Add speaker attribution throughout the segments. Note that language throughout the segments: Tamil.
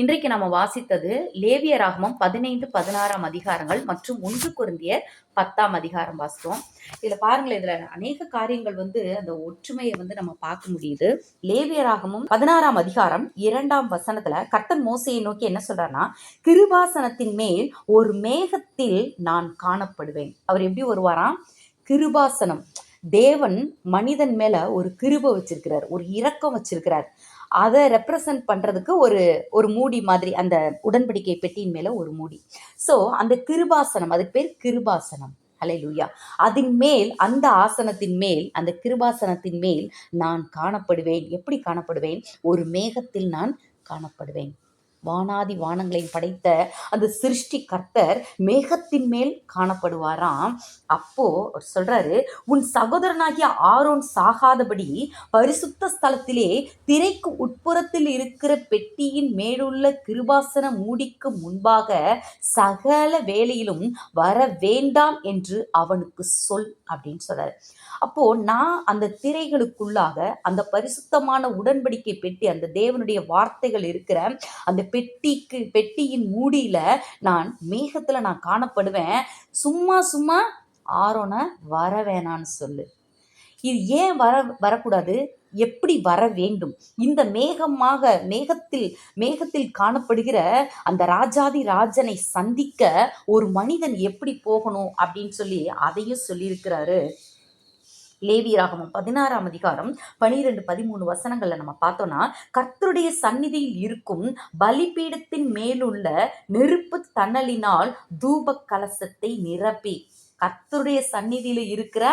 Speaker 1: இன்றைக்கு நம்ம வாசித்தது லேவிய ராகமம் பதினைந்து பதினாறாம் அதிகாரங்கள் மற்றும் ஒன்று குருந்திய பத்தாம் அதிகாரம் வாசித்தோம். இதுல பாருங்களேன் இதுல அநேக காரியங்கள் வந்து அந்த ஒற்றுமையை வந்து நம்ம பார்க்க முடியுது. லேவியராகமும் பதினாறாம் அதிகாரம் இரண்டாம் வசனத்துல கர்த்தன் மோசையை நோக்கி என்ன சொல்றாருன்னா கிருபாசனத்தின் மேல் ஒரு மேகத்தில் நான் காணப்படுவேன். அவர் எப்படி வருவாராம் கிருபாசனம். தேவன் மனிதன் மேல ஒரு கிருபை வச்சிருக்கிறார் ஒரு இரக்கம் வச்சிருக்கிறார். அதை ரெப்ரசன்ட் பண்ணுறதுக்கு ஒரு ஒரு மூடி மாதிரி அந்த உடன்படிக்கை பெட்டியின் மேலே ஒரு மூடி. ஸோ அந்த கிருபாசனம் அதுக்கு பேர் கிருபாசனம். அலையூயா அதன் மேல் அந்த ஆசனத்தின் மேல் அந்த கிருபாசனத்தின் மேல் நான் காணப்படுவேன். எப்படி காணப்படுவேன்? ஒரு மேகத்தில் நான் காணப்படுவேன். வானாதி வானங்களையும் படைத்த அந்த சிருஷ்டி கர்த்தர் மேகத்தின் மேல் காணப்படுவாராம். அப்போ அவர் சொல்றாரு உன் சகோதரனாகிய ஆரோன் சாகாதபடி பரிசுத்த ஸ்தலத்திலே திரைக்கு உட்புறத்தில் இருக்கிற பெட்டியின் மேலுள்ள கிருபாசன மூடிக்கு முன்பாக சகல வேலையிலும் வர வேண்டாம் என்று அவனுக்கு சொல் அப்படின்னு சொல்றாரு. அப்போ நான் அந்த திரைகளுக்குள்ளாக அந்த பரிசுத்தமான உடன்படிக்கை பெட்டி அந்த தேவனுடைய வார்த்தைகள் இருக்கிற அந்த பெட்டிக்கு பெட்டியின் மூடியில நான் மேகத்துல நான் காணப்படுவேன். சும்மா சும்மா ஆரோனை வர வேணான்னு சொல்லு. இது ஏன் வர வரக்கூடாது? எப்படி வர வேண்டும்? இந்த மேகமாக மேகத்தில் மேகத்தில் காணப்படுகிற அந்த ராஜாதி ராஜனை சந்திக்க ஒரு மனிதன் எப்படி போகணும் அப்படின்னு சொல்லி அதையும் சொல்லியிருக்கிறாரு. லேவியராகவும் பதினாறாம் அதிகாரம் பனிரெண்டு பதிமூணு வசனங்கள்ல நம்ம பார்த்தோம்னா கர்த்தருடைய சந்நிதியில் இருக்கும் பலிபீடத்தின் மேலுள்ள நெருப்பு தன்னலினால் தூப கலசத்தை நிரப்பி கர்த்தருடைய சந்நிதியில இருக்கிற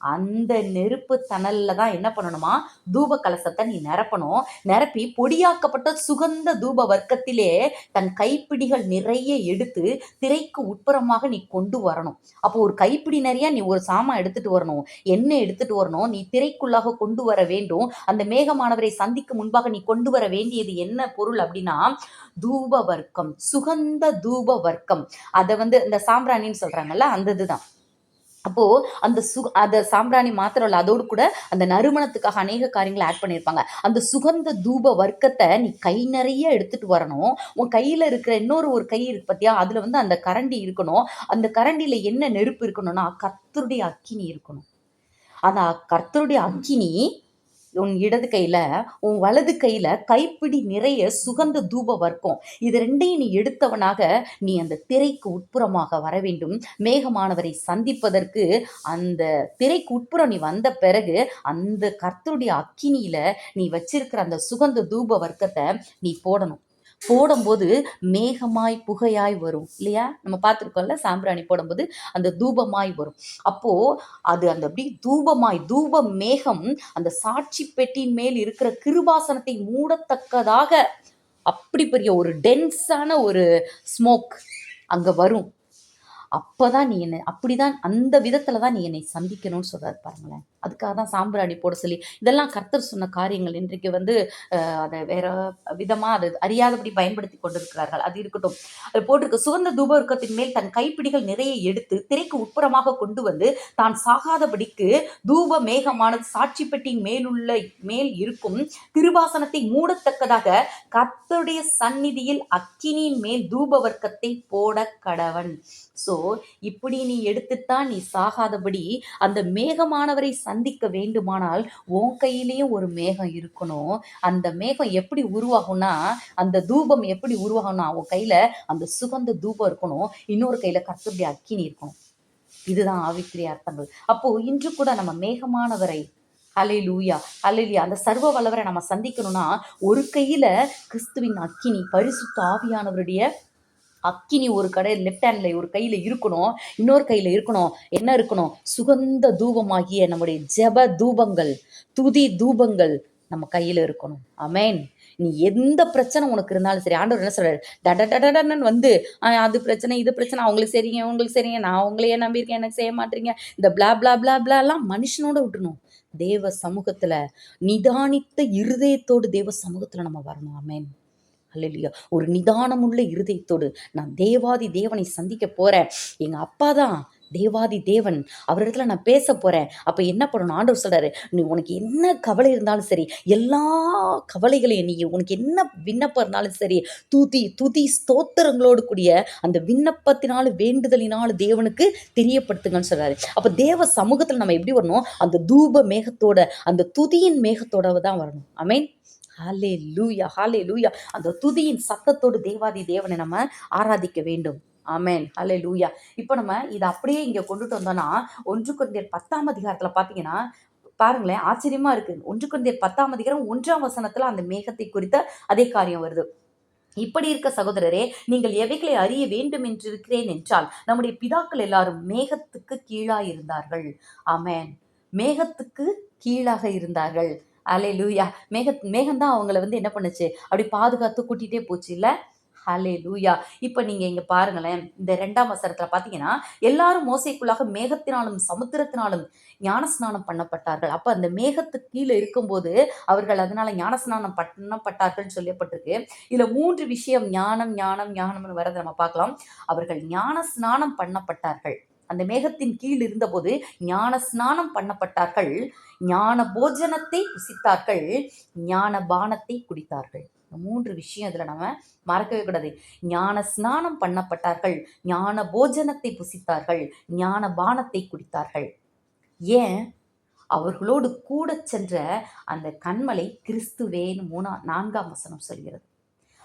Speaker 1: அந்த நெருப்பு தணல்ல தான் என்ன பண்ணணுமா? தூப கலசத்தை நீ நிரப்பணும். நிரப்பி பொடியாக்கப்பட்ட சுகந்த தூப வர்க்கத்திலே தன் கைப்பிடிகள் நிறைய எடுத்து திரைக்கு உட்புறமாக நீ கொண்டு வரணும். அப்போ ஒரு கைப்பிடி நிறைய நீ ஒரு சாமான் எடுத்துட்டு வரணும். எண்ணெய் எடுத்துட்டு வரணும். நீ திரைக்குள்ளாக கொண்டு வர வேண்டும். அந்த மேகமானவரை சந்திக்கு முன்பாக நீ கொண்டு வர வேண்டியது என்ன பொருள் அப்படின்னா தூப வர்க்கம் சுகந்த தூப வர்க்கம். அதை வந்து இந்த சாம்பிராணின்னு சொல்றாங்கல்ல அந்த இதுதான். அப்போ அந்த சு அந்த சாம்பிராணி மாத்திரம் இல்லை அதோடு கூட அந்த நறுமணத்துக்காக அநேக காரியங்களை ஆட் பண்ணியிருப்பாங்க. அந்த சுகந்த தூப வர்க்கத்தை நீ கை நிறைய எடுத்துட்டு வரணும். உன் கையில இருக்கிற இன்னொரு ஒரு கை இருக்கு பார்த்தியா அதுல வந்து அந்த கரண்டி இருக்கணும். அந்த கரண்டியில என்ன நெருப்பு இருக்கணும்னா கர்த்தருடைய அக்கினி இருக்கணும். அந்த கர்த்தருடைய அக்கினி உன் இடது கையில் உன் வலது கையில் கைப்பிடி நிறைய சுகந்த தூப வர்க்கம். இது ரெண்டையும் நீ எடுத்தவனாக நீ அந்த திரைக்கு உட்புறமாக வர வேண்டும். மேகமானவரை சந்திப்பதற்கு அந்த திரைக்கு உட்புறம் நீ வந்த பிறகு அந்த கர்த்தருடைய அக்கினியில் நீ வச்சிருக்கிற அந்த சுகந்த தூப வர்க்கத்தை நீ போடணும். போடும்போது மேகமாய் புகையாய் வரும் இல்லையா? நம்ம பார்த்துருக்கோம்ல சாம்பிராணி போடும்போது அந்த தூபமாய் வரும். அப்போ அது அந்த அப்படி தூபமாய் தூப மேகம் அந்த சாட்சி பெட்டியின் மேல் இருக்கிற கிருபாசனத்தை மூடத்தக்கதாக அப்படி பெரிய ஒரு டென்ஸான ஒரு ஸ்மோக் அங்க வரும். அப்பதான் நீ என்னை அப்படிதான் அந்த விதத்துல தான் நீ என்னை சந்திக்கணும்னு சொல்றாரு பாருங்களேன். அதுக்காக தான் சாம்பிராணி போட சொல்லி இதெல்லாம் கர்த்தர் சொன்ன காரியங்கள். இன்றைக்கு வந்து அதை வேற விதமாக அது அறியாதபடி பயன்படுத்தி கொண்டிருக்கிறார்கள். அது இருக்கட்டும். அது போட்டிருக்கு. சுகந்த தூபவர்க்கத்தின் மேல் தன் கைப்பிடிகள் நிறைய எடுத்து திரைக்கு உட்புறமாக கொண்டு வந்து தான் சாகாதபடிக்கு தூப மேகமானது சாட்சி பெட்டியின் மேலுள்ள மேல் இருக்கும் திருவாசனத்தை மூடத்தக்கதாக கர்த்தருடைய சந்நிதியில் அக்கினியின் மேல் தூப வர்க்கத்தை போட கடவன். சோ இப்படி நீ எடுத்துத்தான் நீ சாகாதபடி அந்த மேகமானவரை சந்திக்க வேண்டுமானால் உன் கையிலேயும் ஒரு மேகம் இருக்கணும். அந்த மேகம் எப்படி உருவாகும்னா அந்த தூபம் எப்படி உருவாகும்னா உன் கையில அந்த சுகந்த தூபம் இருக்கணும். இன்னொரு கையில கர்த்தருடைய அக்கினி இருக்கணும். இதுதான் ஆவிக்குரிய அர்த்தங்கள். அப்போ இன்று கூட நம்ம மேகமானவரை அலை லூயா ஹalleluya அந்த சர்வ வல்லவரை நம்ம சந்திக்கணும்னா ஒரு கையில கிறிஸ்துவின் அக்கினி பரிசுத்த ஆவியானவருடைய அக்கினி ஒரு கடை லெஃப்ட் ஹேண்ட்ல ஒரு கையில இருக்கணும் இன்னொரு கையில இருக்கணும். என்ன இருக்கணும்? சுகந்த தூபமாகிய நம்முடைய ஜெப தூபங்கள் துதி தூபங்கள் நம்ம கையில இருக்கணும். அமேன் நீ எந்த பிரச்சனை உனக்கு இருந்தாலும் சரி ஆண்டவர் என்ன சொல்றாரு? டட டடன்னு வந்து "ஆ, அது பிரச்சனை இது பிரச்சனை அவங்களுக்கு சரிங்க உங்களுக்கு சரிங்க நான் அவங்களையே நம்பியிருக்கேன் எனக்கு செய்ய மாட்டீங்க. இந்த பிளா பிளா பிளா பிளா எல்லாம் மனுஷனோட விட்டுணும் தேவ சமூகத்துல நிதானித்த இருதயத்தோடு தேவ சமூகத்துல நம்ம வரணும். அமேன் அல்லையா ஒரு நிதானமுள்ள இருதயத்தோடு நான் தேவாதி தேவனை சந்திக்க போகிறேன் எங்கள் அப்பா தான் தேவாதி தேவன். அவரிடத்துல நான் பேச போறேன். அப்ப என்ன பண்ணணும்? ஆண்டவர் சொல்றாரு நீ உனக்கு என்ன கவலை இருந்தாலும் சரி எல்லா கவலைகளையும் நீ உனக்கு என்ன விண்ணப்பம் இருந்தாலும் சரி தூதி துதி ஸ்தோத்திரங்களோடு கூடிய அந்த விண்ணப்பத்தினாலும் வேண்டுதலினாலும் தேவனுக்கு தெரியப்படுத்துங்கன்னு சொல்றாரு. அப்ப தேவ சமூகத்துல நம்ம எப்படி வரணும்? அந்த தூப மேகத்தோட அந்த துதியின் மேகத்தோட தான் வரணும். அமேன் ஹாலே லூயா ஹாலே லூயா அந்த துதியின் சத்தத்தோடு தேவாதி தேவனை நம்ம ஆராதிக்க வேண்டும். ஆமேன் ஹலே லூயா இப்போ நம்ம இதை அப்படியே இங்கே கொண்டுட்டு வந்தோம்னா ஒன்று குழந்தையர் பத்தாம் அதிகாரத்தில் பார்த்தீங்கன்னா பாருங்களேன் ஆச்சரியமா இருக்கு. ஒன்று குழந்தையர் பத்தாம் அதிகாரம் ஒன்றாம் வசனத்துல அந்த மேகத்தை குறித்த அதே காரியம் வருது. இப்படி இருக்க சகோதரரே நீங்கள் எவைகளை அறிய வேண்டும் என்றிருக்கிறேன் என்றால் நம்முடைய பிதாக்கள் எல்லாரும் மேகத்துக்கு கீழாக இருந்தார்கள் ஆமென் மேகத்துக்கு கீழாக இருந்தார்கள். அலே லூயா மேக மேகந்தான் அவங்கள வந்து என்ன பண்ணுச்சு? அப்படி பாதுகாத்து கூட்டிகிட்டே போச்சு. இல்லை? ஹலே லூயா இப்போ நீங்கள் இங்கே பாருங்களேன். இந்த ரெண்டாம் வசனத்தில் பார்த்தீங்கன்னா எல்லாரும் மோசைக்குள்ளாக மேகத்தினாலும் சமுத்திரத்தினாலும் ஞானஸ்நானம் பண்ணப்பட்டார்கள். அப்போ அந்த மேகத்துக்கு கீழே இருக்கும்போது அவர்கள் அதனால ஞானஸ்நானம் பண்ணப்பட்டார்கள் சொல்லப்பட்டிருக்கு. இதில் மூன்று விஷயம் ஞானம் ஞானம் ஞானம்னு வரதை நம்ம பார்க்கலாம். அவர்கள் ஞானஸ்நானம் பண்ணப்பட்டார்கள். அந்த மேகத்தின் கீழ் இருந்தபோது ஞான ஸ்நானம் பண்ணப்பட்டார்கள். ஞான போஜனத்தை புசித்தார்கள் ஞான பானத்தை குடித்தார்கள் மூன்று விஷயம் இதில் நம்ம மறக்கவே கூடாது. ஞான ஸ்நானம் பண்ணப்பட்டார்கள் ஞான போஜனத்தை புசித்தார்கள் ஞான பானத்தை குடித்தார்கள். ஏன்? அவர்களோடு கூட சென்ற அந்த கண்மலை கிறிஸ்துவேன்னு மூணா நான்காம் வசனம் சொல்கிறது.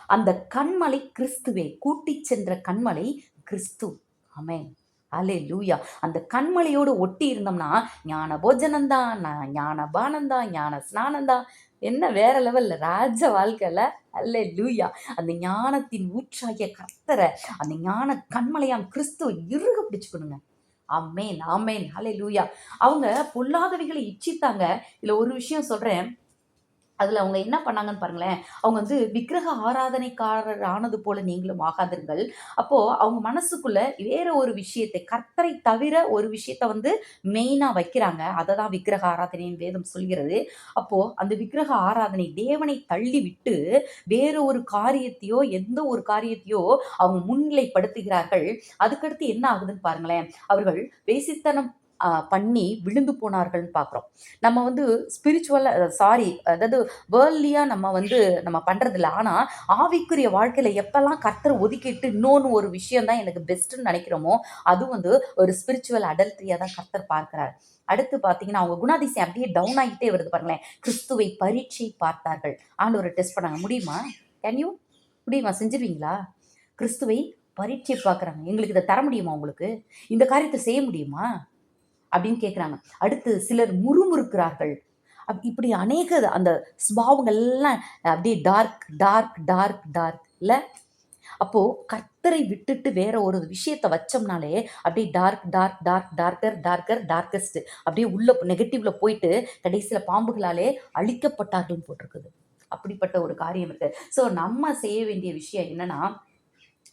Speaker 1: அந்த கண்மலை கிறிஸ்துவே கூட்டிச் சென்ற கண்மலை கிறிஸ்து. அமேன் அலே லூயா அந்த கண்மலையோடு ஒட்டி இருந்தோம்னா ஞான போஜனம்தான் ஞான பானந்தா ஞான ஸ்நானந்தான் என்ன வேற லெவல்ல ராஜ வாழ்க்கையில அல்ல லூயா அந்த ஞானத்தின் ஊற்றாகிய கர்த்தரை அந்த ஞான கண்மலையாம் கிறிஸ்துவ இறுக பிடிச்சுக்கணுங்க. அம்மேன் ஆமேன் அலே லூயா அவங்க பொல்லாதவைகளை இச்சித்தாங்க. இதில் ஒரு விஷயம் சொல்கிறேன் அதில் அவங்க என்ன பண்ணாங்கன்னு பாருங்களேன். அவங்க வந்து விக்கிரக ஆராதனைக்காரர் ஆனது போல நீங்களும் ஆகாதீர்கள் அப்போது அவங்க மனசுக்குள்ள வேற ஒரு விஷயத்தை கர்த்தரை தவிர ஒரு விஷயத்தை வந்து மெயினாக வைக்கிறாங்க. அதை தான் விக்கிரக ஆராதனையின் வேதம் சொல்கிறது. அப்போது அந்த விக்கிரக ஆராதனை தேவனை தள்ளி விட்டு வேற ஒரு காரியத்தையோ எந்த ஒரு காரியத்தையோ அவங்க முன்னிலைப்படுத்துகிறார்கள். அதுக்கடுத்து என்ன ஆகுதுன்னு பாருங்களேன். அவர்கள் வேசித்தனம் பண்ணி விழுந்து போனார்கள்னு பார்க்குறோம். நம்ம வந்து ஸ்பிரிச்சுவலாக சாரி அதாவது வேர்ல்லியாக நம்ம வந்து நம்ம பண்ணுறதில்ல ஆனால் ஆவிக்குரிய வாழ்க்கையில் எப்போல்லாம் கர்த்தர் ஒதுக்கிட்டு இன்னொன்று ஒரு விஷயம் தான் எனக்கு பெஸ்ட்டுன்னு நினைக்கிறோமோ அது வந்து ஒரு ஸ்பிரிச்சுவல் அடல்ட்ரியாக தான் கர்த்தர் பார்க்குறாரு. அடுத்து பார்த்தீங்கன்னா அவங்க குணாதிசயம் அப்படியே டவுன் ஆகிட்டே வருது பாருங்களேன். கிறிஸ்துவை பரீட்சை பார்த்தார்கள். ஆண்டு ஒரு டெஸ்ட் பண்ணாங்க. முடியுமா? கேன் யூ முடியுமா? செஞ்சிருவீங்களா? கிறிஸ்துவை பரீட்சை பார்க்குறாங்க. எங்களுக்கு இதை தர முடியுமா உங்களுக்கு? இந்த காரியத்தை செய்ய முடியுமா? அப்படின்னு கேட்குறாங்க அடுத்து சிலர் முறுமுறுக்கிறார்கள். அப் இப்படி அநேக அந்த ஸ்பாவங்கள்லாம் அப்படியே டார்க் டார்க் டார்க் டார்க் இல்லை அப்போது கர்த்தரை விட்டுட்டு வேற ஒரு விஷயத்த வச்சோம்னாலே அப்படியே dark dark dark darker darker darkest அப்படியே உள்ள நெகட்டிவ்ல போயிட்டு கடைசியில் பாம்புகளாலே அழிக்கப்பட்டார்கள் போட்டிருக்குது அப்படிப்பட்ட ஒரு காரியம் இருக்குது ஸோ நம்ம செய்ய வேண்டிய விஷயம் என்னன்னா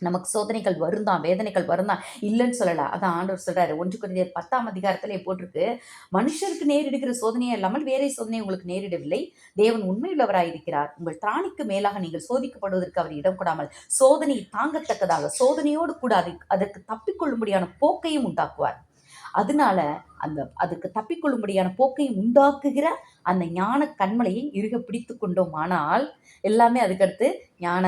Speaker 1: நமக்கு சோதனைகள் வருந்தான் வேதனைகள் வருந்தான் இல்லைன்னு சொல்லலாம் அதான் ஆண்டவர் சொல்கிறாரு ஒன்று குறைந்தர் பத்தாம் அதிகாரத்திலே போட்டிருக்கு. மனுஷருக்கு நேரிடுகிற சோதனையே இல்லாமல் வேறே சோதனை உங்களுக்கு நேரிடவில்லை. தேவன் உண்மையுள்ளவராயிருக்கிறார். உங்கள் திராணிக்கு மேலாக நீங்கள் சோதிக்கப்படுவதற்கு அவர் இடம் கொடாமல் சோதனை தாங்கத்தக்கதாக சோதனையோடு கூட அதை அதற்கு தப்பிக்கொள்ளும்படியான போக்கையும் உண்டாக்குவார். அதனால அந்த அதுக்கு தப்பிக்கொள்ளும்படியான போக்கையும் உண்டாக்குகிற அந்த ஞான கண்மலையை இறுக பிடித்து கொண்டோம் ஆனால் எல்லாமே அதுக்கடுத்து ஞான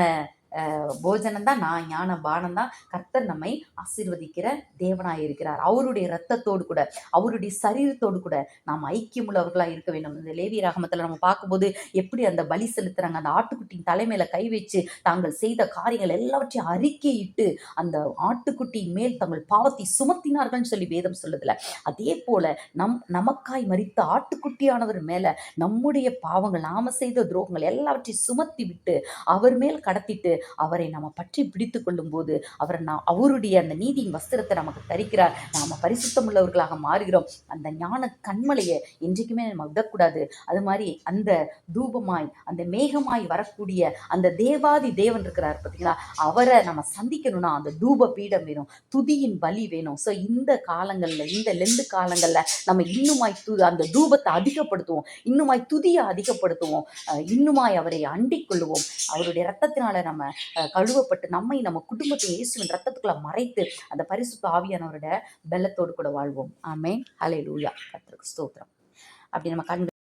Speaker 1: போஜனம் தான் நான் ஞான பானம் தான் கர்த்தர் நம்மை ஆசீர்வதிக்கிற தேவனாக இருக்கிறார். அவருடைய ரத்தத்தோடு கூட அவருடைய சரீரத்தோடு கூட நாம் ஐக்கியமுள்ளவர்களாக இருக்க வேண்டும். இந்த லேவி ராகமத்தில் நம்ம பார்க்கும்போது எப்படி அந்த பலி செலுத்துறாங்க அந்த ஆட்டுக்குட்டியின் தலைமையில கை வச்சு தாங்கள் செய்த காரியங்கள் எல்லாவற்றையும் அறிக்கையிட்டு அந்த ஆட்டுக்குட்டியின் மேல் தங்கள் பாவத்தை சுமத்தினார்கள்னு சொல்லி வேதம் சொல்லுதுல. அதே போல நம் நமக்காய் மறித்த ஆட்டுக்குட்டியானவர் மேல நம்முடைய பாவங்கள் நாம செய்த துரோகங்கள் எல்லாவற்றையும் சுமத்தி விட்டு அவர் மேல் கடத்திட்டு அவரை நம்ம பற்றி பிடித்து கொள்ளும் போது அவர் நான் அவருடைய அந்த நீதியின் வஸ்திரத்தை நமக்கு தரிக்கிறார். நாம் பரிசுத்தம் உள்ளவர்களாக மாறுகிறோம். அந்த ஞான கண்மலையை என்றைக்குமே நம்ம விடக்கூடாது. அது மாதிரி அந்த தூபமாய் அந்த மேகமாய் வரக்கூடிய அந்த தேவாதி தேவன் இருக்கிறார் பார்த்தீங்களா? அவரை நம்ம சந்திக்கணும்னா அந்த தூப பீடம் வேணும். துதியின் பலி வேணும். ஸோ இந்த காலங்களில் இந்த லெந்து காலங்களில் நம்ம இன்னுமாய் து அந்த தூபத்தை அதிகப்படுத்துவோம். இன்னுமாய் துதியை அதிகப்படுத்துவோம். இன்னுமாய் அவரை அண்டிக் கொள்ளுவோம். அவருடைய ரத்தத்தினால நம்ம கழுவப்பட்டு நம்மை நம்ம குடும்பத்தை இயேசுவின் ரத்தத்துக்குள்ள மறைத்து அந்த பரிசுத்த ஆவியானவரோட பெல்லத்தோடு கூட வாழ்வோம். ஆமே ஹலே லூயா கத்திரக்கு ஸ்தோத்திரம். அப்படி நம்ம கண்